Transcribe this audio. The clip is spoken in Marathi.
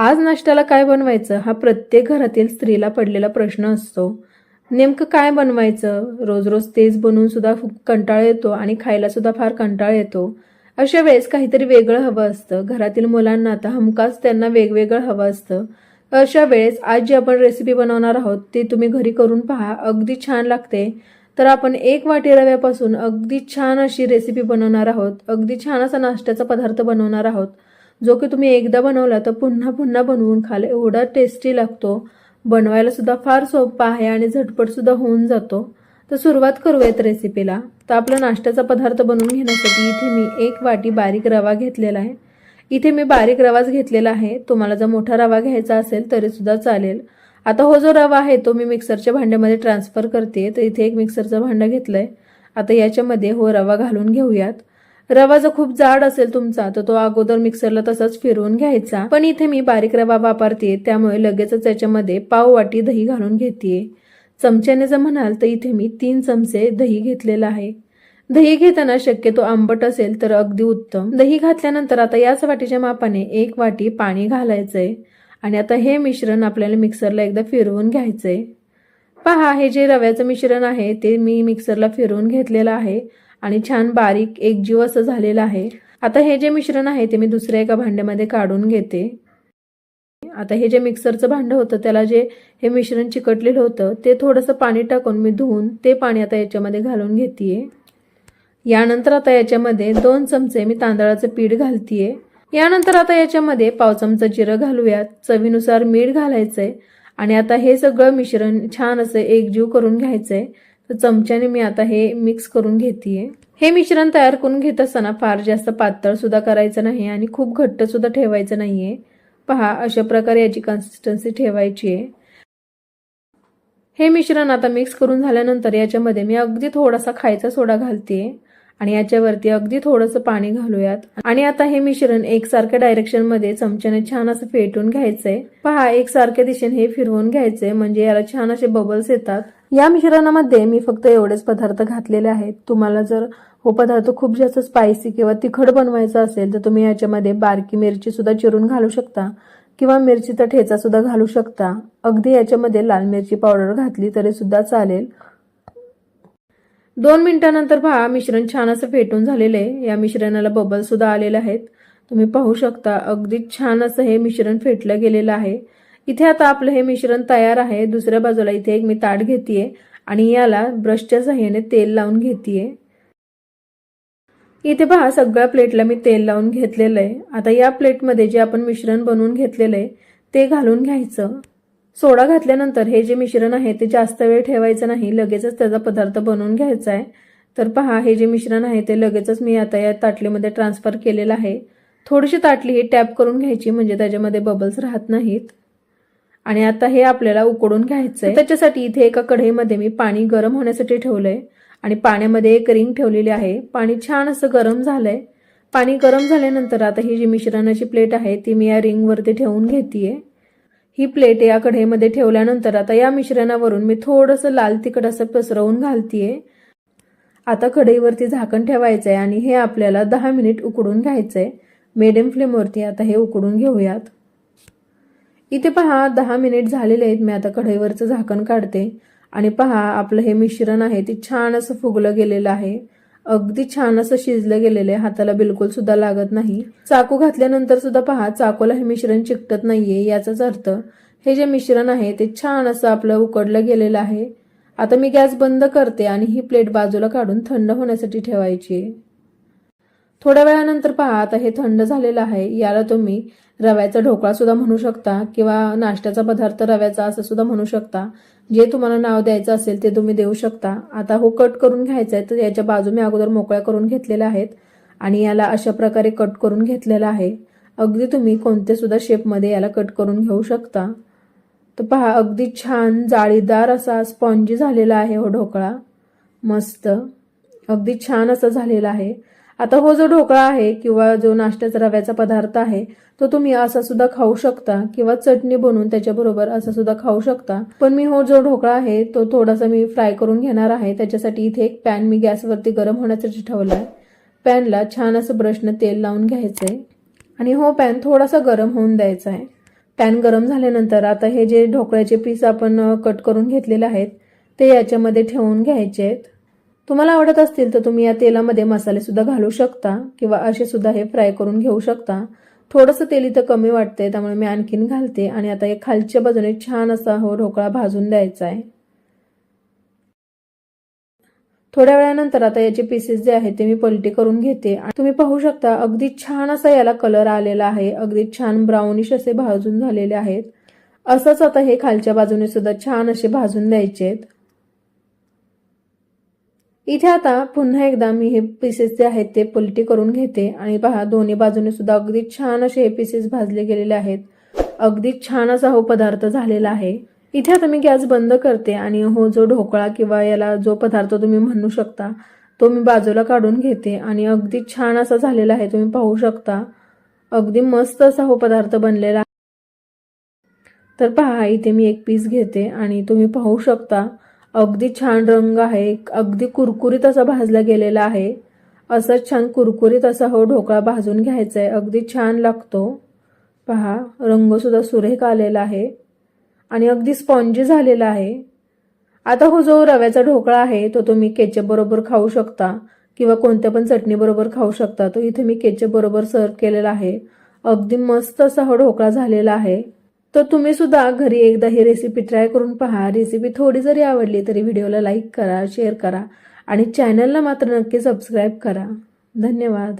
आज नाश्त्याला काय बनवायचं हा प्रत्येक घरातील स्त्रीला पडलेला प्रश्न असतो. नेमकं काय बनवायचं? रोज रोज तेच बनवून सुद्धा कंटाळ कंटाळा येतो आणि खायला सुद्धा फार कंटाळ येतो. अशा वेळेस काहीतरी वेगळं हवं असतं. घरातील मुलांना आता हमखास त्यांना वेगवेगळं हवं असतं. अशा वेळेस आज जी आपण रेसिपी बनवणार आहोत ती तुम्ही घरी करून पहा. अगदी छान लागते. तर आपण एक वाटी रव्यापासून अगदी छान अशी रेसिपी बनवणार आहोत. अगदी छान असा नाश्त्याचा पदार्थ बनवणार आहोत. जो की तुम्ही एकदा बनवला तर पुन्हा पुन्हा बनवून खाल. एवढा टेस्टी लागतो. बनवायला सुद्धा फार सोपा आहे आणि झटपट सुद्धा होऊन जातो. तर सुरुवात करूयात रेसिपीला तर आपला नाश्त्याचा पदार्थ बनवून घेण्यासाठी इथे मी एक वाटी बारीक रवा घेतलेला आहे. इथे मी बारीक रवाच घेतलेला आहे. तुम्हाला जर मोठा रवा घ्यायचा असेल तरी सुद्धा चालेल. आता हो जो रवा आहे तो मी मिक्सरच्या भांड्यामध्ये ट्रान्सफर करते तर इथे एक मिक्सरचं भांडं घेतलंय. आता याच्यामध्ये हो रवा घालून घेऊयात. रवा जर खूप जाड असेल तुमचा तर तो अगोदर मिक्सरला तसाच फिरवून घ्यायचा. पण इथे मी बारीक रवा वापरते त्यामुळे लगेचच याच्यामध्ये पाव वाटी दही घालून घेते चमच्याने जर म्हणाल तर इथे मी तीन चमचे दही घेतलेलं आहे. दही घेताना शक्यतो आंबट असेल तर अगदी उत्तम. दही घातल्यानंतर आता याच वाटीच्या मापाने एक वाटी पाणी घालायचंय. आणि आता हे मिश्रण आपल्याला मिक्सरला एकदा फिरवून घ्यायचंय. पहा हे जे रव्याचं मिश्रण आहे ते मी मिक्सरला फिरवून घेतलेलं आहे. आणि छान बारीक एकजीव असं झालेलं आहे. आता हे जे मिश्रण आहे ते मी दुसऱ्या एका भांड्यामध्ये काढून घेते. आता हे जे मिक्सरचं भांडं होतं त्याला जे हे मिश्रण चिकटलेलं होतं ते थोडंसं पाणी टाकून मी धुवून ते पाणी आता याच्यामध्ये घालून घेते यानंतर आता याच्यामध्ये दोन चमचे मी तांदळाचं पीठ घालतीये. यानंतर आता याच्यामध्ये पाव चमचा जिरं घालूयात. चवीनुसार मीठ घालायचंय. आणि आता हे सगळं मिश्रण छान असं एकजीव करून घ्यायचंय. तर चमच्याने मी आता हे मिक्स करून घेते हे मिश्रण तयार करून घेत असताना फार जास्त पातळसुद्धा करायचं नाही आणि खूप घट्टसुद्धा ठेवायचं ठेवायचं आहे पहा अशा प्रकारे याची कन्सिस्टन्सी ठेवायची आहे. हे मिश्रण आता मिक्स करून झाल्यानंतर याच्यामध्ये मी अगदी थोडासा खायचा सोडा घालते आणि याच्यावरती अगदी थोडंसं पाणी घालूयात. आणि आता हे मिश्रण एकसारख्या डायरेक्शनमध्ये चमच्याने छान असं फेटून घ्यायचंय. पहा एकसारख्या दिशेने हे फिरवून घ्यायचंय. म्हणजे याला छान असे बबल्स येतात. या मिश्रणामध्ये मी फक्त एवढेच पदार्थ घातलेले आहेत. तुम्हाला जर हो पदार्थ खूप जास्त स्पायसी किंवा तिखट बनवायचा असेल तर तुम्ही याच्यामध्ये बारकी मिरची सुद्धा चिरून घालू शकता. किंवा मिरचीचा ठेचा सुद्धा घालू शकता. अगदी याच्यामध्ये लाल मिरची पावडर घातली तरी सुद्धा चालेल. दोन मिनिटानंतर पहा मिश्रण छान असं फेटून झालेलं आहे. या मिश्रणाला बबल सुद्धा आलेले आहेत. तुम्ही पाहू शकता अगदी छान असं हे मिश्रण फेटलं गेलेलं आहे. इथे आता आपलं हे मिश्रण तयार आहे. दुसऱ्या बाजूला इथे एक मी ताट घेतेय आणि याला ब्रशच्या सहाय्याने तेल लावून घेतेय. इथे पहा सगळ्या प्लेटला मी तेल लावून घेतलेलं आहे. आता या प्लेटमध्ये जे आपण मिश्रण बनवून घेतलेलं आहे ते घालून घ्यायचं. सोडा घातल्यानंतर हे जे मिश्रण आहे ते जास्त वेळ ठेवायचं नाही लगेचच त्याचा पदार्थ बनवून घ्यायचा आहे. तर पहा हे जे मिश्रण आहे ते लगेचच मी आता या ताटलीमध्ये ट्रान्सफर केलेलं आहे. थोडीशी ताटली ही टॅप करून घ्यायची म्हणजे त्याच्यामध्ये बबल्स राहत नाहीत. आणि आता हे आपल्याला उकडून घ्यायचं आहे त्याच्यासाठी इथे एका कढईमध्ये मी पाणी गरम होण्यासाठी ठेवलंय. आणि पाण्यामध्ये एक रिंग ठेवलेली आहे. पाणी छान असं गरम झालंय. पाणी गरम झाल्यानंतर आता ही जी मिश्रणाची प्लेट आहे ती मी या रिंगवरती ठेवून घेतेय. ही प्लेट या कढईमध्ये ठेवल्यानंतर आता या मिश्रणावरून मी थोडंसं लाल तिखट असं पसरवून घालतीये. आता कढईवरती झाकण ठेवायचं आहे आणि हे आपल्याला दहा मिनिट उकडून घ्यायचंय. मिडियम फ्लेमवरती आता हे उकडून घेऊयात. इथे पहा दहा मिनिट झालेले आहेत. मी आता कढईवरचं झाकण काढते. आणि पहा आपलं हे मिश्रण आहे ते छान असं फुगलं गेलेलं आहे. अगदी छान असं शिजलं गेलेलं आहे. हाताला बिलकुल सुद्धा लागत नाही. चाकू घातल्यानंतर सुद्धा पहा चाकूला हे मिश्रण चिकटत नाहीये याचाच अर्थ. हे जे मिश्रण आहे ते छान असं आपलं उकडलं गेलेलं आहे. आता मी गॅस बंद करते आणि ही प्लेट बाजूला काढून थंड होण्यासाठी ठेवायची आहे. थोड्या वेळानंतर पहा आता हे थंड झालेलं आहे. याला तुम्ही रव्याचा ढोकळा सुद्धा म्हणू शकता किंवा नाश्त्याचा पदार्थ रव्याचा असं सुद्धा म्हणू शकता. जे तुम्हाला नाव द्यायचं असेल ते तुम्ही देऊ शकता. आता हो कट करून घ्यायचा आहे तर याच्या बाजू मी अगोदर मोकळ्या करून घेतलेल्या आहेत आणि याला अशा प्रकारे कट करून घेतलेला आहे. अगदी तुम्ही कोणते सुद्धा शेपमध्ये याला कट करून घेऊ शकता. तर पहा अगदी छान जाळीदार असा स्पॉन्जी झालेला आहे हो ढोकळा. मस्त. अगदी छान असा झालेला आहे. आता हो जो ढोकळा आहे किंवा जो नाश्त्याचा रव्याचा पदार्थ आहे तो तुम्ही असा सुद्धा खाऊ शकता किंवा चटणी बनवून त्याच्याबरोबर असा सुद्धा खाऊ शकता. पण मी हो जो ढोकळा आहे तो थोडासा मी फ्राय करून घेणार आहे. त्याच्यासाठी इथे एक पॅन मी गॅसवरती गरम होण्यासाठी ठेवला आहे पॅनला छान असं ब्रशनं तेल लावून घ्यायचं आहे आणि हो पॅन थोडासा गरम होऊन द्यायचा आहे. पॅन गरम झाल्यानंतर आता हे जे ढोकळ्याचे पीस आपण कट करून घेतलेले आहेत ते याच्यामध्ये ठेवून घ्यायचे आहेत. तुम्हाला आवडत असतील तर तुम्ही या तेलामध्ये मसालेसुद्धा घालू शकता किंवा असे सुद्धा हे फ्राय करून घेऊ शकता. थोडंसं तेल इथं कमी वाटतंय त्यामुळे मी आणखीन घालते. आणि आता या खालच्या बाजूने छान असा हो ढोकळा भाजून द्यायचा आहे. थोड्या वेळानंतर आता याचे पीसेस जे आहेत ते मी पलटी करून घेते. तुम्ही पाहू शकता अगदी छान असा याला कलर आलेला आहे. अगदी छान ब्राउनिश असे भाजून झालेले आहेत. असंच आता हे खालच्या बाजूने सुद्धा छान असे भाजून द्यायचे आहेत इथे आता पुन्हा एकदा मी हे पीसेस जे आहेत ते पलटी करून घेते. आणि पहा दोन्ही बाजूने सुद्धा अगदी छान असे हे पीसेस भाजले गेलेले आहेत. अगदी छान असा हो पदार्थ झालेला आहे. इथे आता मी गॅस बंद करते आणि हो जो ढोकळा किंवा याला जो पदार्थ तुम्ही म्हणू शकता तो मी बाजूला काढून घेते. आणि अगदी छान असा झालेला आहे तुम्ही पाहू शकता. अगदी मस्त असा हो पदार्थ बनलेला आहे. तर पहा इथे मी एक पीस घेते आणि तुम्ही पाहू शकता. अगदी छान रंग आहे अगदी कुरकुरीत असा भाजला गेलेला आहे. असं छान कुरकुरीत असा हो ढोकळा भाजून घ्यायचा आहे अगदी छान लागतो. पहा रंगसुद्धा सुरेख आलेला आहे. आणि अगदी स्पॉन्जी झालेला आहे. आता हो जो रव्याचा ढोकळा आहे तो तुम्ही केचपबरोबर खाऊ शकता किंवा कोणत्या पण चटणीबरोबर खाऊ शकता. तो इथे मी केचपबरोबर सर्व केलेला आहे. अगदी मस्त असा हा ढोकळा झालेला आहे. तर तुम्ही सुद्धा घरी एकदा ही रेसिपी ट्राय करून पहा. रेसिपी थोडी जरी आवडली तरी व्हिडिओला लाईक करा शेअर करा आणि चॅनलला मात्र नक्की सबस्क्राईब करा. धन्यवाद.